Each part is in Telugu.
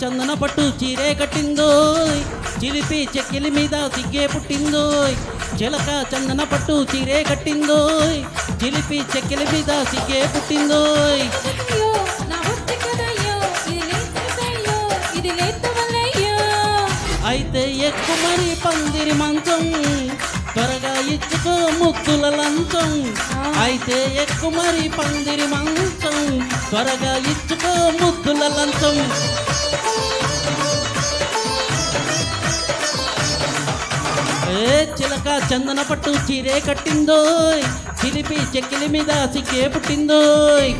చందన పట్టు చీరే కట్టిందో చిలిపి చెక్కిలి మీద సిగ్గే పుట్టిందో చిలక చందన పట్టు చీరే కట్టిందో చిలిపి చెక్కిలి మీద సిగ్గే పుట్టిందో అయితే ఎక్కు మరి పందిరి మంచం ఇచ్చుకో ముద్దుల లంచం. అయితే ఎక్కు మరి పందిరి మంచం. త్వరగా ఇచ్చుకో ముద్దుల లంచం. ఏ చిలక చందన పట్టు చీరే కట్టిందోయ్. చిలిపి చెక్కిలి మీద సిక్కే పుట్టిందోయ్.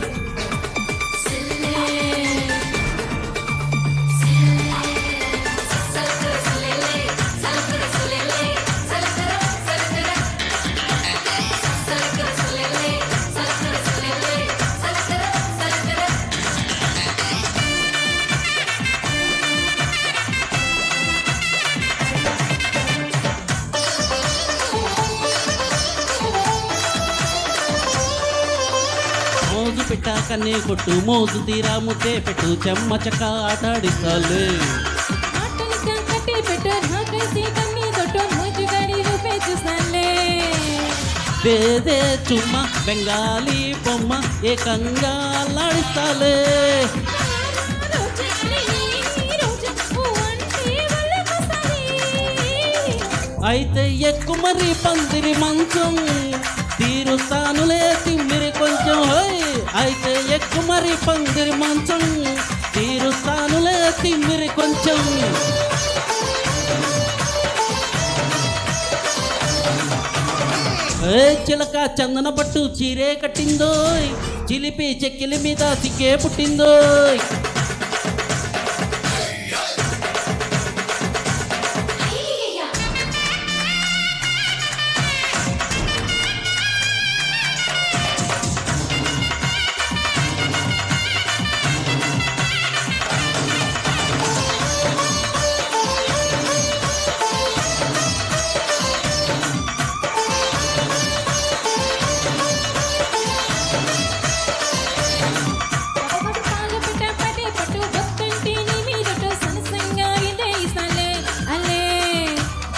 మోజు పెట్టా కన్నే కొట్టు మోజు తీరా ముద్దే పెట్టు చెమ్మ చెక్క ఆటాడిస్తాలే. దేదే చుమ్మ బెంగాలీ బొమ్మ ఏకంగా లాడిస్తాలే. అయితే ఎక్కు మరి పందిరి మంచం తీరుస్తానులే తిమ్మిరి కొంచెం. అయితే ఎక్కు మరి పందిరి మంచం తీరుస్తానులే తిమ్మిరి కొంచెం. ఏ చిలక చందన పట్టు చీరే కట్టిందోయ్ చిలిపి చెక్కిలి మీద సిక్కే పుట్టిందోయ్.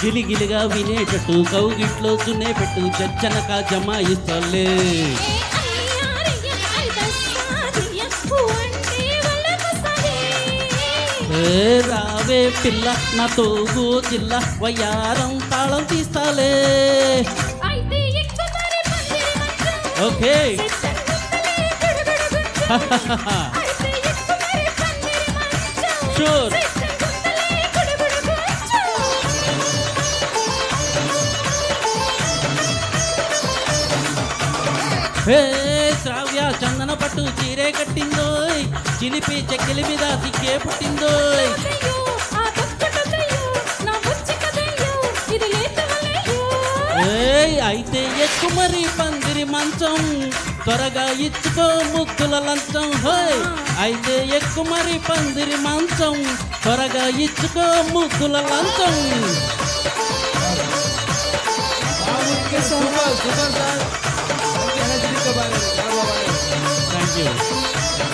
గిలిగిలిగా వినేటట్టు కౌగిట్లో చునే పెట్టు చచ్చనక జమాయిస్తలే రావే పిల్ల నా తోగు జిల్ల వయ్యారం తాళం తీస్తాలే. ఓకే. Sure. హే శ్రావ్య చందన పట్టు చీరే కట్టిందోయ్. చిలిపి చెక్కిలి మీద సిక్కే పుట్టిందోయ్. ఏయ్ అయితే ఎక్కువ మరి పందిరి మంచం. త్వరగా ఇచ్చుకో ముక్కుల లంచం. హోయ్ అయితే ఎక్కువ మరి పందిరి మంచం. త్వరగా ఇచ్చుకో ముక్కుల లంచం. Super super sir. 就